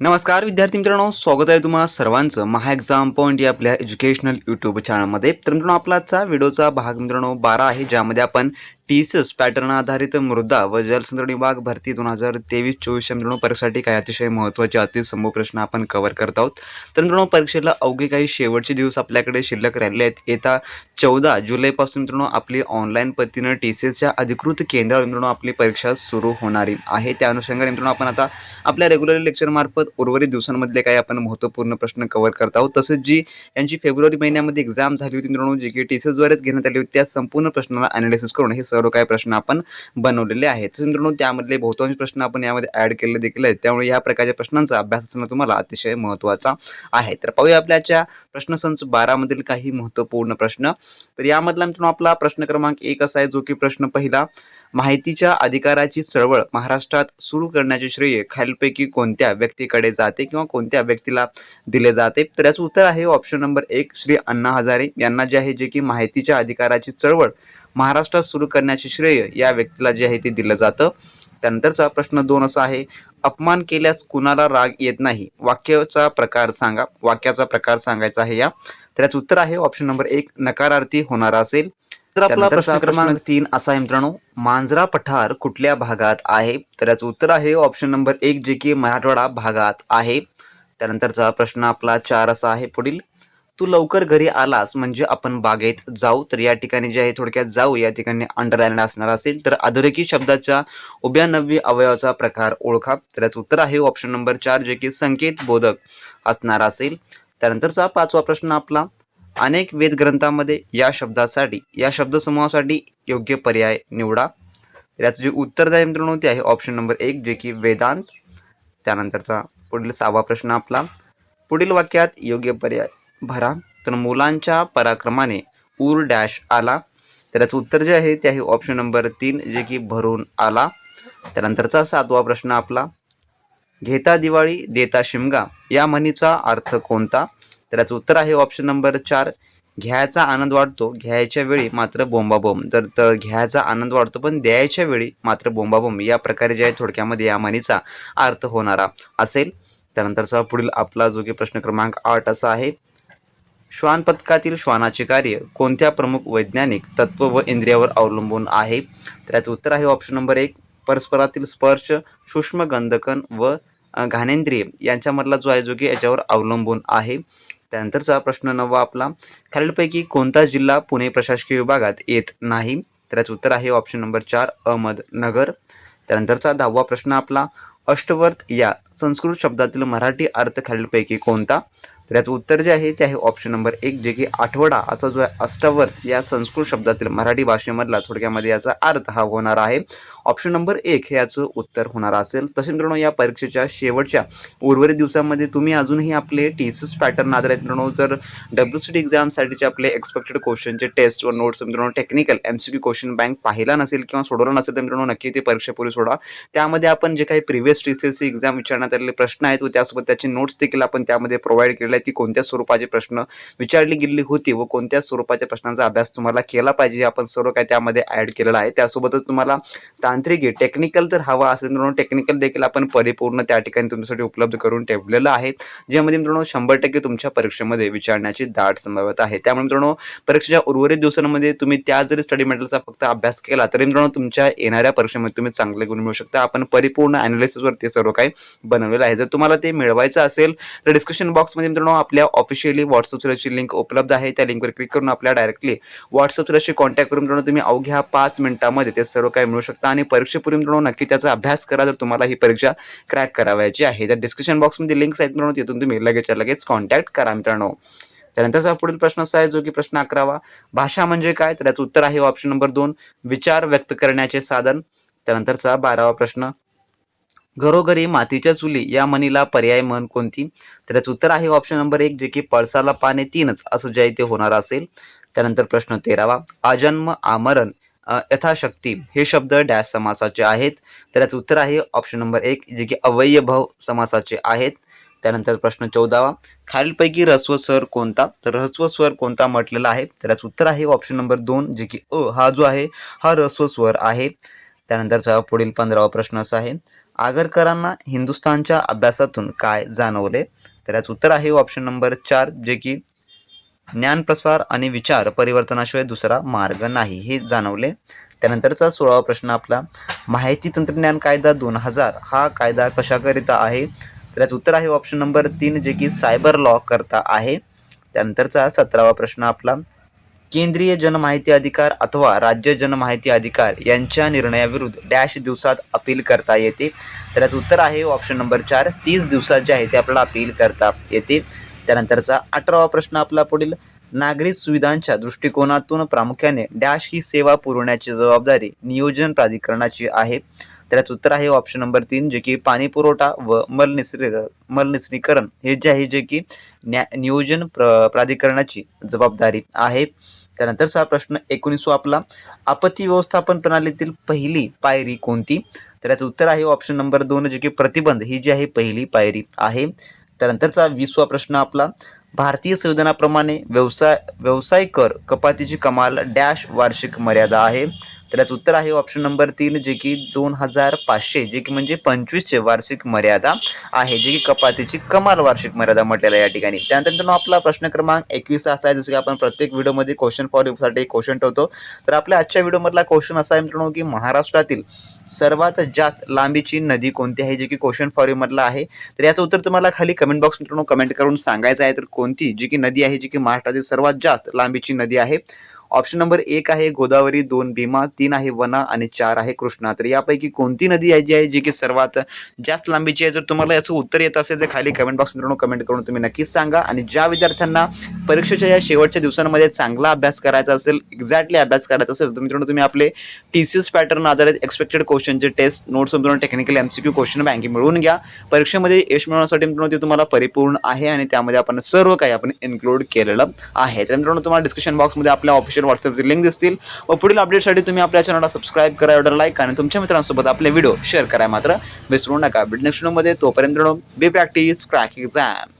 नमस्कार विद्यार्थी मित्रांनो. स्वागत आहे तुम्हाला सर्वांचं. महा एक्झाम पॉईंट या आपल्या एज्युकेशनल यूट्यूब चॅनलमध्ये तर मित्रांनो आपला आजचा व्हिडिओचा भाग मित्रांनो बारा आहे ज्यामध्ये आपण टी सी एस पॅटर्न आधारित मृदा व जलसंधारण विभाग भरती दोन हजार तेवीस चोवीस या मित्रांनो परीक्षेसाठी काही अतिशय महत्त्वाचे अतिसंभव प्रश्न आपण कव्हर करत आहोत. तर मित्रांनो परीक्षेला अवघे काही शेवटचे दिवस आपल्याकडे शिल्लक राहिले आहेत. येत्या चौदा जुलैपासून मित्रांनो आपली ऑनलाईन पद्धतीनं टी सी एसच्या अधिकृत केंद्रावर मित्रांनो आपली परीक्षा सुरू होणारी आहे. त्या अनुषंगाने मित्रांनो आपण आता आपल्या रेग्युलर लेक्चरमार्फत उर्वरित दिवसांमधले काही आपण महत्त्वपूर्ण प्रश्न कव्हर करत आहोत. तसंच जी यांची फेब्रुवारी महिन्यामध्ये एक्झाम झाली होती मित्रांनो जे की टी सी एसद्वारेच घेण्यात आली होती त्या संपूर्ण प्रश्नाला अनालिसिस करून हे सर्व काही प्रश्न आपण बनवलेले आहेत. मित्रांनो त्यामधले बहुतांश प्रश्न आपण यामध्ये ॲड केले देखील आहेत. त्यामुळे या प्रकारच्या प्रश्नांचा अभ्यास असणं तुम्हाला अतिशय महत्त्वाचा आहे. तर पाहूया आपल्याच्या प्रश्नसंच बारामधील काही महत्त्वपूर्ण प्रश्न. तर यामधला मित्रांनो आपला प्रश्न क्रमांक एक असा आहे जो की प्रश्न पहिला माहितीच्या अधिकाराची चळवळ महाराष्ट्रात सुरू करण्याचे श्रेय खालीलपैकी कोणत्या व्यक्तीकडे जाते किंवा कोणत्या व्यक्तीला दिले जाते. तर याचं उत्तर आहे ऑप्शन नंबर एक श्री अण्णा हजारे. यांना जे आहे जे की माहितीच्या अधिकाराची चळवळ महाराष्ट्रात सुरू करण्याचे श्रेय या व्यक्तीला जे आहे ते दिलं जातं. त्यानंतरचा प्रश्न दोन असा आहे अपमान केल्यास कुणाला राग येत नाही? वाक्याचा प्रकार सांगा. वाक्याचा प्रकार सांगायचा आहे या. तर याचं उत्तर आहे ऑप्शन नंबर एक नकारार्थी होणारा असेल. आपला प्रश्न क्रमांक तीन असा आहे मित्रांनो मांजरा पठार कुठल्या भागात आहे? तर याचं उत्तर आहे ऑप्शन नंबर एक जे की मराठवाडा भागात आहे. त्यानंतरचा प्रश्न आपला चार असा आहे पुढील. तू लवकर घरी आलास म्हणजे आपण बागेत जाऊ. तर या ठिकाणी जे आहे थोडक्यात जाऊ. या ठिकाणी अंडरलाईन असणार असेल. तर अधोरेखित शब्दाच्या उभ्या नव्वी अवयवाचा प्रकार ओळखा. तर याचं उत्तर आहे ऑप्शन नंबर चार जे की संकेत बोधक असणार असेल. त्यानंतरचा पाचवा प्रश्न आपला अनेक वेद ग्रंथामध्ये या शब्दासाठी या शब्दसमूहासाठी योग्य पर्याय निवडा. याचं जे उत्तर आहे मित्रांनो ते आहे ऑप्शन नंबर एक जे की वेदांत. त्यानंतरचा पुढील सहावा प्रश्न आपला पुढील वाक्यात योग्य पर्याय भरा. तर मुलांच्या पराक्रमाने ऊर डॅश आला. तर याचं उत्तर जे आहे ते आहे ऑप्शन नंबर तीन जे की भरून आला. त्यानंतरचा सातवा प्रश्न आपला घेता दिवाळी देता शिमगा. या म्हणीचा अर्थ कोणता? तर याचं उत्तर आहे ऑप्शन नंबर चार. घ्यायचा आनंद वाढतो घ्यायच्या वेळी मात्र बोंबाबोंब. तर तर घ्यायचा आनंद वाढतो पण द्यायच्या वेळी मात्र बोंबाबोंब. या प्रकारे जे आहे थोडक्यामध्ये या म्हणीचा अर्थ होणारा असेल. त्यानंतरचा पुढील आपला जो की प्रश्न क्रमांक आठ असा आहे. श्वान पथकातील श्वानाचे कार्य कोणत्या प्रमुख वैज्ञानिक तत्व व इंद्रियावर अवलंबून आहे? तर याचं उत्तर आहे ऑप्शन नंबर एक. परस्परातील स्पर्श सूक्ष्म गंधकन व घानेंद्रिय घाणेंद्रिय यांच्यामधला जो आहे जो की याच्यावर अवलंबून आहे. त्यानंतरचा प्रश्न नववा आपला खालीलपैकी कोणता जिल्हा पुणे प्रशासकीय विभागात येत नाही? त्याचं उत्तर आहे ऑप्शन नंबर चार अहमदनगर. त्यानंतरचा दहावा प्रश्न आपला अष्टवर्त या संस्कृत शब्दातील मराठी अर्थ खालीलपैकी कोणता? तर याचं उत्तर जे आहे ते आहे ऑप्शन नंबर एक जे की आठवडा असा जो आहे अष्टवर्त या संस्कृत शब्दातील मराठी भाषेमधला थोडक्यामध्ये याचा अर्थ हा होणार आहे. ऑप्शन नंबर एक हे याचं उत्तर होणार असेल तसे मित्रांनो या परीक्षेच्या शेवटच्या उर्वरित दिवसामध्ये तुम्ही अजूनही आपले टी सी एस पॅटर्न आधारित मित्रांनो जर डब्ल्यू सी टी एक्झामसाठीचे आपले एक्सपेक्टेड क्वेश्चनचे टेस्ट व नोट्स मित्रांनो technical M C Q question bank पाहिला नसेल किंवा सोडवला नसेल तर मित्रांनो नक्की ते परीक्षेपूर्वी सोडा त्यामध्ये आपण जे काही previous T C S C exam विचारण्यात आलेले प्रश्न आहेत व त्यासोबत त्याचे नोट्स देखील आपण त्यामध्ये प्रोव्हाइड केलेले आहेत की कोणत्या स्वरूपाचे प्रश्न विचारली गेलेली होती व कोणत्या स्वरूपाच्या प्रश्नांचा अभ्यास तुम्हाला केला पाहिजे हे आपण सर्व काही त्यामध्ये ॲड केलेलं आहे. त्यासोबतच तुम्हाला तांत्रिक टेक्निकल जर हवा असेल मित्रांनो टेक्निकल देखील आपण परिपूर्ण त्या ठिकाणी तुमच्यासाठी उपलब्ध करून ठेवलेलं आहे. ज्यामध्ये मित्रांनो शंभर टक्के तुमच्या परीक्षेमध्ये विचारण्याची दाट संभाव्यता आहे. त्यामुळे मित्रांनो परीक्षेच्या उर्वरित दिवसांमध्ये तुम्ही त्या जरी स्टडी मटेरियलचा फक्त अभ्यास केला तरी मित्रांनो तुमच्या येणाऱ्या परीक्षेमध्ये तुम्ही चांगले गुण मिळवू शकता. आपण परिपूर्ण अनालिसिसवर ते सर्व काही बनवलेलं आहे. जर तुम्हाला ते मिळवायचं असेल तर डिस्क्रिप्शन बॉक्समध्ये मित्रांनो आपल्या ऑफिशियली व्हॉट्सअप सुरक्षी लिंक उपलब्ध आहे. त्या लिंकवर क्लिक करून आपल्या डायरेक्टली व्हॉट्सअप सुरक्षी कॉन्टॅक्ट करून मित्रांनो तुम्ही अवघ्या पाच मिनिटामध्ये ते सर्व काही मिळू शकता. आणि परीक्षेपूर्वी मित्रांनो नक्की त्याचा अभ्यास करा. जर तुम्हाला ही परीक्षा क्रॅक करावायची आहे. तर डिस्क्रिप्शन बॉक्समध्ये लिंक्स आहेत मित्रांनो तिथून तुम्ही लगेचच्या लगेच कॉन्टॅक्ट करा मित्रांनो. त्यानंतरचा पुढील प्रश्न असा आहे जो की प्रश्न अकरावा. भाषा म्हणजे काय? तर याचं उत्तर आहे ऑप्शन नंबर दोन विचार व्यक्त करण्याचे साधन. त्यानंतरचा बारावा प्रश्न घरोघरी मातीच्या चुली या म्हणीला पर्याय म्हण कोणती? तर याचं उत्तर आहे ऑप्शन नंबर एक जे की पळसाला पाने तीनच असं जे आहे ते होणार असेल. त्यानंतर प्रश्न तेरावा आजन्म आमरण यथाशक्ती हे शब्द डॅश समासाचे आहेत. तर याचं उत्तर आहे ऑप्शन नंबर एक जे की अवयभव समासाचे आहेत. त्यानंतर प्रश्न चौदावा खालीलपैकी ऱ्हस्व स्वर कोणता? तर ऱ्हस्व स्वर कोणता म्हटलेला आहे? तर याचं उत्तर आहे ऑप्शन नंबर दोन जे की अ हा जो आहे हा रस्व स्वर आहे. त्यानंतरचा पुढील पंधरावा प्रश्न असा आहे. आगरकरांना हिंदुस्थानच्या अभ्यासातून काय जाणवले? तर याचं उत्तर आहे ऑप्शन नंबर चार जे की ज्ञानप्रसार आणि विचार परिवर्तनाशिवाय दुसरा मार्ग नाही. हे जाणवले. त्यानंतरचा सोळावा प्रश्न आपला माहिती तंत्रज्ञान कायदा दोन हजार हा कायदा कशाकरिता आहे? तर याचं उत्तर आहे ऑप्शन नंबर तीन जे की सायबर लॉ करता आहे. त्यानंतरचा सतरावा प्रश्न आपला केंद्रीय जनमाहिती अधिकार अथवा राज्य जनमाहिती अधिकार यांच्या निर्णयाविरुद्ध डॅश दिवसात अपील करता येते. तर याचं उत्तर आहे ऑप्शन नंबर चार तीस दिवसात जे आहे ते आपल्याला अपील करता येते. त्यानंतरचा अठरावा प्रश्न आपला पुढील. नागरी सुविधांच्या दृष्टिकोनातून प्रामुख्याने डॅश ही सेवा पुरवण्याची जबाबदारी नियोजन प्राधिकरणाची आहे. त्याचं उत्तर आहे ऑप्शन नंबर तीन जे की पाणी पुरवठा व मलनिसरी मलनिसरीकरण हे जे आहे जे की न्या नियोजन प्र प्राधिकरणाची जबाबदारी आहे. त्यानंतरचा प्रश्न एकोणीसवा आपला आपत्ती व्यवस्थापन प्रणालीतील पहिली पायरी कोणती? तर याचं उत्तर आहे ऑप्शन नंबर दोन जे की प्रतिबंध ही जी आहे पहिली पायरी आहे. त्यानंतरचा वीसवा प्रश्न आपला भारतीय संविधानाप्रमाणे व्यवसाय व्यवसाय कर कपातीची कमाल डॅश वार्षिक मर्यादा आहे. तर याचं उत्तर आहे ऑप्शन नंबर तीन जे की दोन हजार पाचशे जे की म्हणजे पंचवीसशे वार्षिक मर्यादा आहे जे की कपातीची कमाल वार्षिक मर्यादा म्हटलेला या ठिकाणी. त्यानंतर मित्रांनो आपला प्रश्न क्रमांक एकवीस असा आहे जसं की आपण प्रत्येक व्हिडिओमध्ये क्वेश्चन फॉर एक क्वेश्चन ठेवतो. तर आपल्या आजच्या व्हिडिओमधला क्वेश्चन असा आहे मित्रांनो की महाराष्ट्रातील सर्वात जास्त लांबीची नदी कोणती आहे जे की क्वेश्चन फॉर मधला आहे? तर याचं उत्तर तुम्हाला खाली कमेंट बॉक्स मित्रांनो कमेंट करून सांगायचं आहे. तर कोणती जी की नदी आहे जी की महाराष्ट्रातील सर्वात जास्त लांबीची नदी आहे? ऑप्शन नंबर एक आहे गोदावरी दोन भीमा. तीन तीन आहे वना आणि चार आहे कृष्णा. तर यापैकी कोणती नदी आहे जी आहे जी की सर्वात जास्त लांबीची आहे? जर तुम्हाला याचं उत्तर येत असेल तर खाली कमेंट बॉक्स मित्रांनो कमेंट करून तुम्ही नक्कीच सांगा. आणि ज्या विद्यार्थ्यांना परीक्षेच्या या शेवटच्या दिवसांमध्ये चांगला अभ्यास करायचा असेल एक्झॅक्टली अभ्यास करायचा असेल तर मित्रांनो तुम्ही आपले टी सी एस पॅटर्न आधारित एक्सपेक्टेड क्वेश्चनचे टेस्ट नोट्स मित्रांनो technical M C Q question banking मिळवून घ्या. परीक्षेमध्ये यश मिळवण्यासाठी मित्रांनो ते तुम्हाला परिपूर्ण आहे आणि त्यामध्ये आपण सर्व काही आपण इन्क्लूड केलेलं आहे. तर मित्रांनो तुम्हाला डिस्क्रिप्शन बॉक्समध्ये आपल्या ऑफिशियल व्हॉट्सअपची लिंक दिसतील. व पुढील अपडेटसाठी तुम्ही आपल्या चॅनलला सबस्क्राईब करा एवढं लाईक आणि तुमच्या मित्रांसोबत आपले व्हिडिओ शेअर करा. मात्र विसरू नका. नेक्स्ट व्हिडिओमध्ये तोपर्यंत बी प्रॅक्टिस क्रॅक एक्झाम